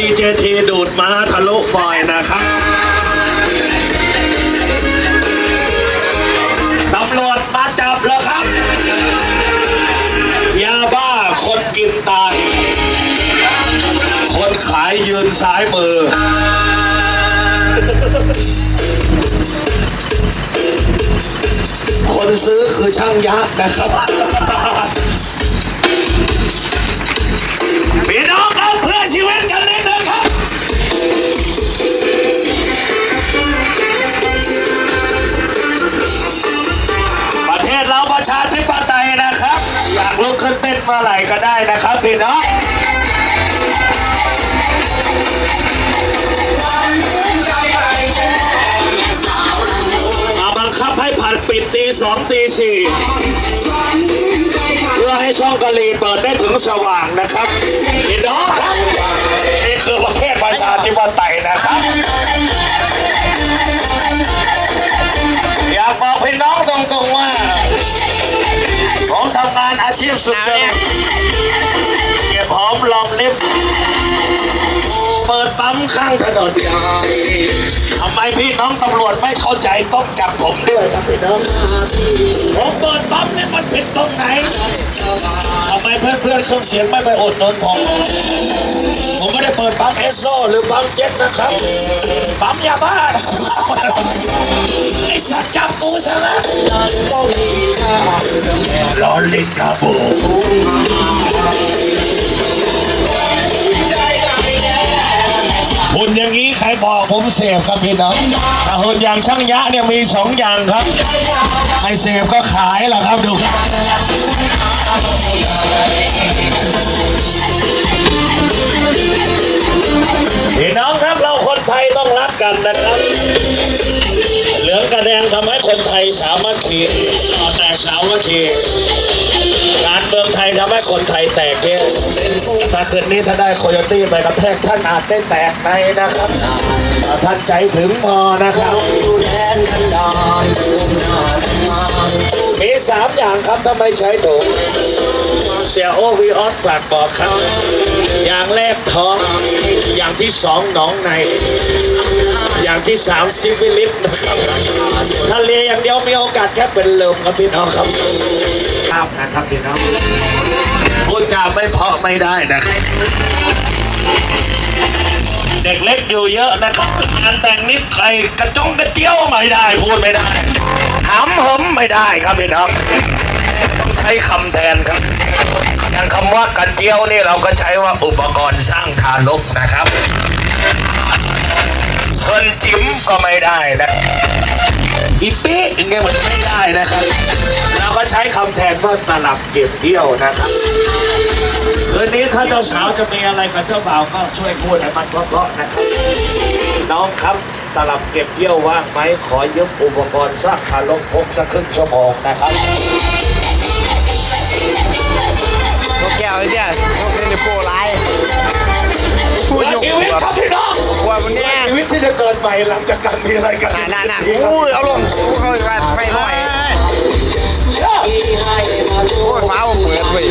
ดีเจทีดูดม้าทะลุฟอยนะครับตำรวจมาจับแล้วครับ ยาบ้าคนกินตายคนขายยืนซ้ายมือ คนซื้อคือช่างยักษ์นะครับ ขึ้นเต้นเมื่อไหร่ก็ได้นะครับพี่น้องมาบังคับให้ผ่านปิดตีสองตีสี่เพื่อให้ช่องกะลีเปิดได้ถึงสว่างนะครับพี่น้องครับนี่คือประเทศประชาธิปไตยนะครับานอาชีพสุดจริตเก็บหอมรอมริบเปิดปั๊มข้างถนนทำไมพี่น้องตำรวจไม่เข้าใจต้องจับผมด้วยครับพี่น้องผมเปิดปั๊มเนี่ยมันผิดตรงไหนทำไมเพื่อนๆเครื่องเสียงไม่ไปอดนนผมผมไม่ได้เปิดปั๊มเอสโซหรือปั๊มเจ็ตนะครับปั๊มยาบ้านะครับไอ้ สัตว์จับกูซะนะล้อเลิกครับผมหุ่นอย่างนี้ใครบอกผมเสพครับพี่น้องแต่หุ่นอย่างช่างยะเนี่ยมีสองอย่างครับ ใครเสพก็ขายแหละครับดูครับพี่น้องครับเราคนไทยต้องรักกันนะครับ งทำให้คนไทยสามัคคีต่อแตกสามัคคีการเมืองไทยทำให้คนไทยแตกแยกถ้าคืนนี้ถ้าได้โคโยตี้ไปกระแทกท่านอาจได้แตกในนะครับถ้าท่านใจถึงพอนะครับมีสามอย่างครับถ้าไม่ใช้ถุงเสียโอวีออสฝากบอกครับ อย่างแรกท้อง อย่างที่สองหนองใน ที่สามซิฟิลิสนะครับทะเลอย่างเดียวมีโอกาสแค่เป็นลมครับพี่น้องครับครับนะครับพี่น้องพูดจาไม่เพราะไม่ได้นะครับเด็กเล็กอยู่เยอะนะครับงานแต่งนิดใครกระจงกระเจียวไม่ได้พูดไม่ได้หำหมไม่ได้ครับพี่น้องต้องใช้คำแทนครับอย่างคำว่ากระเจียวนี่เราก็ใช้ว่าอุปกรณ์สร้างทารกนะครับ ส่วนจิ้มก็ไม่ได้นะอีปีอย่างเงี้ยมันไม่ได้นะครับ เราก็ใช้คำแทนว่าตลับเก็บเที่ยวนะครับคืนนี้ถ้าเจ้าสาวจะมีอะไรกับเจ้าบ่าวก็ช่วยพูดให้มันเพราะๆนะครับน้องครับตลับเก็บเที่ยวว่างไหมขอยืมอุปกรณ์สร้างทารกพกสักครึ่งชั่วโมงนะครับนกแก้วไอ้เนี่ยนกเป็นโปรไล อชีวิตที่จะเกิดใหม่หลังจากการมีอะไรกันน่าน่าน่าอุ้ยเอาลงเข้าไปไม่หน่อยเชื่อโอ้ยฟ้าเปิดเว้ย